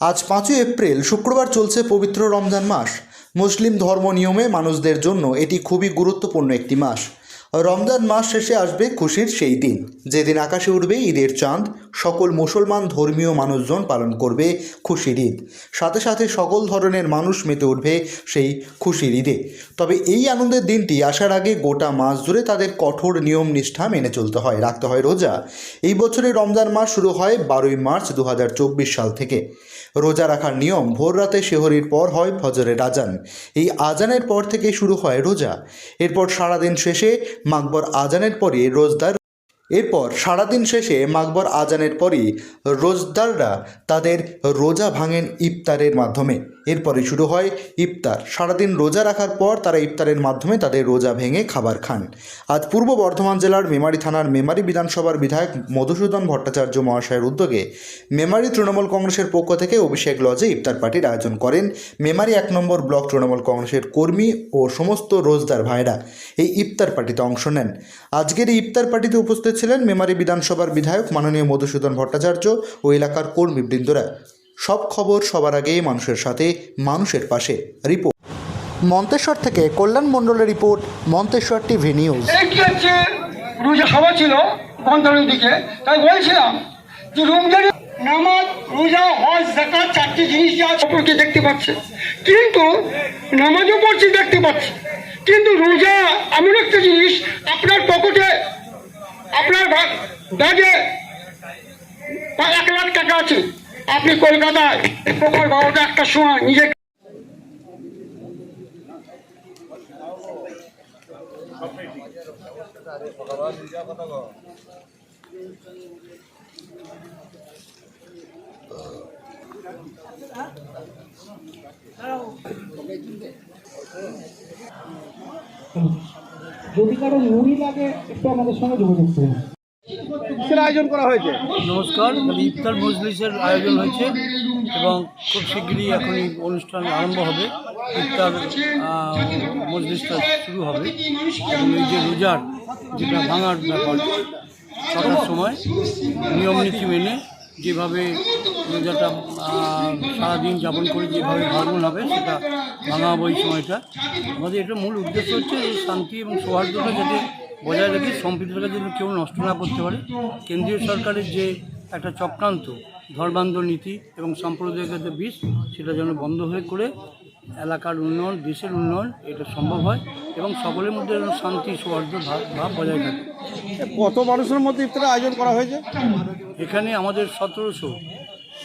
আজ পাঁচই এপ্রিল, শুক্রবার চলছে পবিত্র রমজান মাস। মুসলিম ধর্ম নিয়মে মানুষদের জন্য এটি খুবই গুরুত্বপূর্ণ একটি মাস। রমজান মাস শেষে আসবে খুশির সেই দিন। যেদিন আকাশে উঠবে ঈদের চাঁদ, সকল মুসলমান ধর্মীয় মানুষজন পালন করবে খুশির ঈদ। সাথে সাথে সকল ধরনের মানুষ মেতে উঠবে সেই খুশির ঈদে। তবে এই আনন্দের দিনটি আসার আগে গোটা মাস জুড়ে তাদের কঠোর নিয়ম নিষ্ঠা মেনে চলতে হয়, রাখতে হয় রোজা। এই বছরের রমজান মাস শুরু হয় বারোই মার্চ দু হাজার চব্বিশ সাল থেকে। রোজা রাখার নিয়ম ভোর রাতে শেহরির পর হয় ফজরের আজান এই আজানের পর থেকে শুরু হয় রোজা। এরপর সারাদিন শেষে মাকবর আজানের পরে রোজদার এরপর সারাদিন শেষে মাকবর আজানের পরই রোজদাররা তাদের রোজা ভাঙেন ইফতারের মাধ্যমে। এরপরে শুরু হয় ইফতার। সারাদিন রোজা রাখার পর তারা ইফতারের মাধ্যমে তাদের রোজা ভেঙে খাবার খান। আজ পূর্ব বর্ধমান জেলার মেমারি থানার মেমারি বিধানসভার বিধায়ক মধুসূদন ভট্টাচার্য মহাশয়ের উদ্যোগে মেমারি তৃণমূল কংগ্রেসের পক্ষ থেকে অভিষেক লজে ইফতার পার্টির আয়োজন করেন মেমারি এক নম্বর ব্লক তৃণমূল কংগ্রেসের কর্মী ও সমস্ত রোজদার ভাইরা এই ইফতার পার্টিতে অংশ নেন। আজকের এই ইফতার পার্টিতে উপস্থিত ছিলেন মেমারি বিধানসভার বিধায়ক মাননীয় মধুসূদন ভট্টাচার্য ও এলাকার কর্মীবৃন্দরা। সব খবর সবার আগে মানুষের সাথে, মানুষের পাশে। রিপোর্ট। মন্তেশ্বর থেকে কল্যাণ মণ্ডলের রিপোর্ট, মন্তেশ্বর টিভি নিউজ। সভা ছিল দিকে, তাই বলছিলাম যে নামাজ, রোজা, হজ জাকাত চারটি জিনিস যা দেখতে পাচ্ছে। কিন্তু নামাজও পড়ছি, দেখতে পাচ্ছি। কিন্তু রোজা এমন একটা জিনিস আপনার পকেটে আপনার ব্যাগে এক লাখ টাকা আছে। আপনি কলকাতায় প্রখর বারোটা একটা সময় নিজে যদি কারও মুড়ি লাগে একটু আমাদের সঙ্গে যোগাযোগ করুন। আয়োজন করা হয়েছে? নমস্কার মানে ইফতার মজলিসের আয়োজন হয়েছে এবং খুব শীঘ্রই এখন এই অনুষ্ঠান আরম্ভ হবে। ইফতার মজলিসটা শুরু হবে। এবং এই যে রোজার যেটা ভাঙার ব্যাপার ছটার সময় নিয়ম নীতি মেনে যেভাবে রোজাটা সারাদিন যাপন করে যেভাবে ভাঙন হবে সেটা ভাঙা হবে ওই সময়টা। আমাদের এটা মূল উদ্দেশ্য হচ্ছে এই শান্তি এবং সৌহার্দ্যটা যাতে বজায় রেখে সম্প্রীতিটাকে যেন কেউ নষ্ট না করতে পারে। কেন্দ্রীয় সরকারের যে একটা চক্রান্ত, ধর্মান্ধ নীতি এবং সাম্প্রদায়িকতা বিষ, সেটা যেন বন্ধ হয়ে করে এলাকার উন্নয়ন, দেশের উন্নয়ন, এটা সম্ভব হয় এবং সকলের মধ্যে শান্তি, সৌহার্দ্য ভাব বজায় থাকে। কত মানুষের মধ্যে ইফতারের আয়োজন করা হয়েছে? এখানে আমাদের সতেরোশো।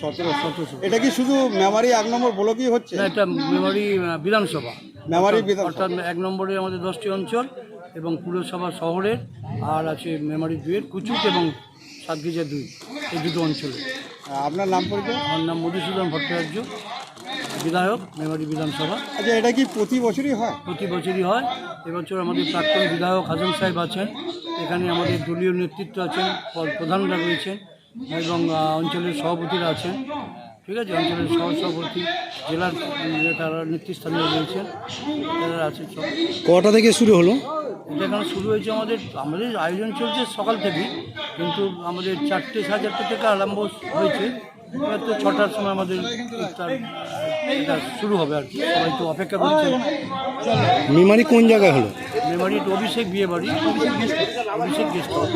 সতেরো সতেরোশো। এটা কি শুধু মেমারি এক নম্বর ব্লকই হচ্ছে? না এটা মেমারি বিধানসভা। মেমারি অর্থাৎ- এক নম্বরে আমাদের দশটি অঞ্চল এবং পুরসভা শহরের আর আছে মেমারি দুইয়ের কুচুক এবং সাতগিজা দুই এই দুটো অঞ্চলে। আপনার নাম পরিচয়? আমার নাম মধুসূদন ভট্টাচার্য বিধায়ক মেমারি বিধানসভা। আচ্ছা এটা কি প্রতি বছরই হয়? প্রতি বছরই হয়। এবছর আমাদের প্রাক্তন বিধায়ক হাসান সাহেব আছেন। এখানে আমাদের দলীয় নেতৃত্ব আছেন প্রধানরা রয়েছেন। এবং অঞ্চলের সভাপতিরা আছেন। ঠিক আছে অঞ্চলের সহ সভাপতি জেলার তারা নেতৃস্থানীয় রয়েছেন তারা আছে সব। কটা থেকে শুরু হলো? এটা এখানে শুরু হয়েছে আমাদের আমাদের আয়োজন চলছে সকাল থেকে কিন্তু আমাদের চারটে সাড়ে চারটে থেকে আরম্ভ হয়েছে। এবার তো ছটার সময় আমাদের এটা শুরু হবে আর কি। সবাই তো অপেক্ষা করছে। মেমারি কোন জায়গায় হলো? মেমারি অভিষেক বিয়ে বাড়ি অভিষেক গেস্ট হাউস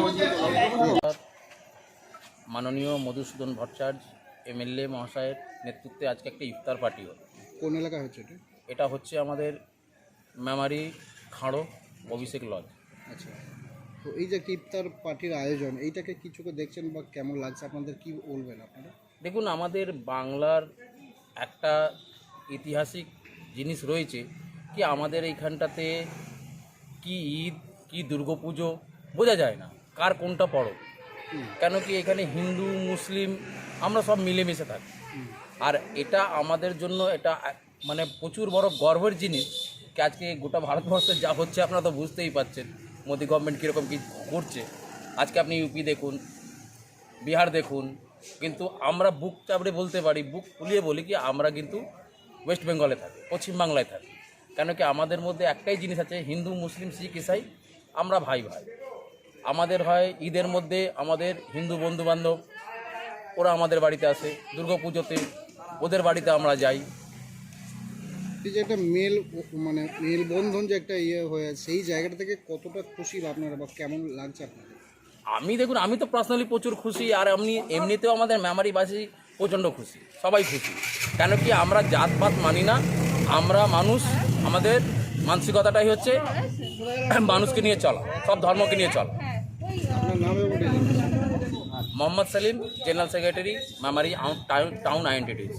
মাননীয় মধুসূদন ভট্টাচার্য এমএলএ মহাশয়ের নেতৃত্বে আজকে একটা ইফতার পার্টি হলো কোন এলাকায় হচ্ছে এটা? এটা হচ্ছে আমাদের মেমারি খাঁড়ো অভিষেক লজ আচ্ছা। তো এই যে একটা ইফতার পার্টির আয়োজন এইটাকে কিছুকে দেখছেন বা কেমন লাগছে? আপনাদের কি বলবেন আপনারা? দেখুন আমাদের বাংলার একটা ঐতিহাসিক জিনিস রয়েছে কি আমাদের এইখানটাতে কি ঈদ কি দুর্গাপুজো বোঝা যায় না। কার কোনটা পড়ো? কেন কি এখানে হিন্দু, মুসলিম, আমরা সব মিলেমিশে থাকি। আর এটা আমাদের জন্য এটা মানে প্রচুর বড় গর্বের জিনিস কি আজকে গোটা ভারতবর্ষে যা হচ্ছে আপনারা তো বুঝতেই পাচ্ছেন মোদি গভর্নমেন্ট কীরকম কী করছে। আজকে আপনি ইউপি দেখুন, বিহার দেখুন, কিন্তু আমরা বুক চাপড়ে বলতে পারি, বুক ফুলিয়ে বলি কি আমরা কিন্তু ওয়েস্ট বেঙ্গলে থাকি পশ্চিমবাংলায় থাকি। কেন কি আমাদের মধ্যে একটাই জিনিস আছে, হিন্দু, মুসলিম, শিখ, ইসাই, আমরা ভাই ভাই আমাদের হয় ঈদের মধ্যে আমাদের হিন্দু বন্ধুবান্ধব ওরা আমাদের বাড়িতে আসে দুর্গা পুজোতে ওদের বাড়িতে আমরা যাই। এই যে একটা মেল মানে মেলবন্ধন যে একটা ইয়ে হয়ে সেই জায়গাটা থেকে কতটা খুশি আপনারা বা কেমন লাগছে আপনাদের? আমি দেখুন আমি তো পার্সোনালি প্রচুর খুশি আর এমনি এমনিতেও আমাদের মেমারিবাসী প্রচণ্ড খুশি সবাই খুশি। কেন কি আমরা জাতপাত মানি না আমরা মানুষ আমাদের মানসিকতাটাই হচ্ছে মানুষকে নিয়ে চলা সব ধর্মকে নিয়ে চলা আপনার নাম এবং designation? Mohammad Selim general secretary Memari town identities.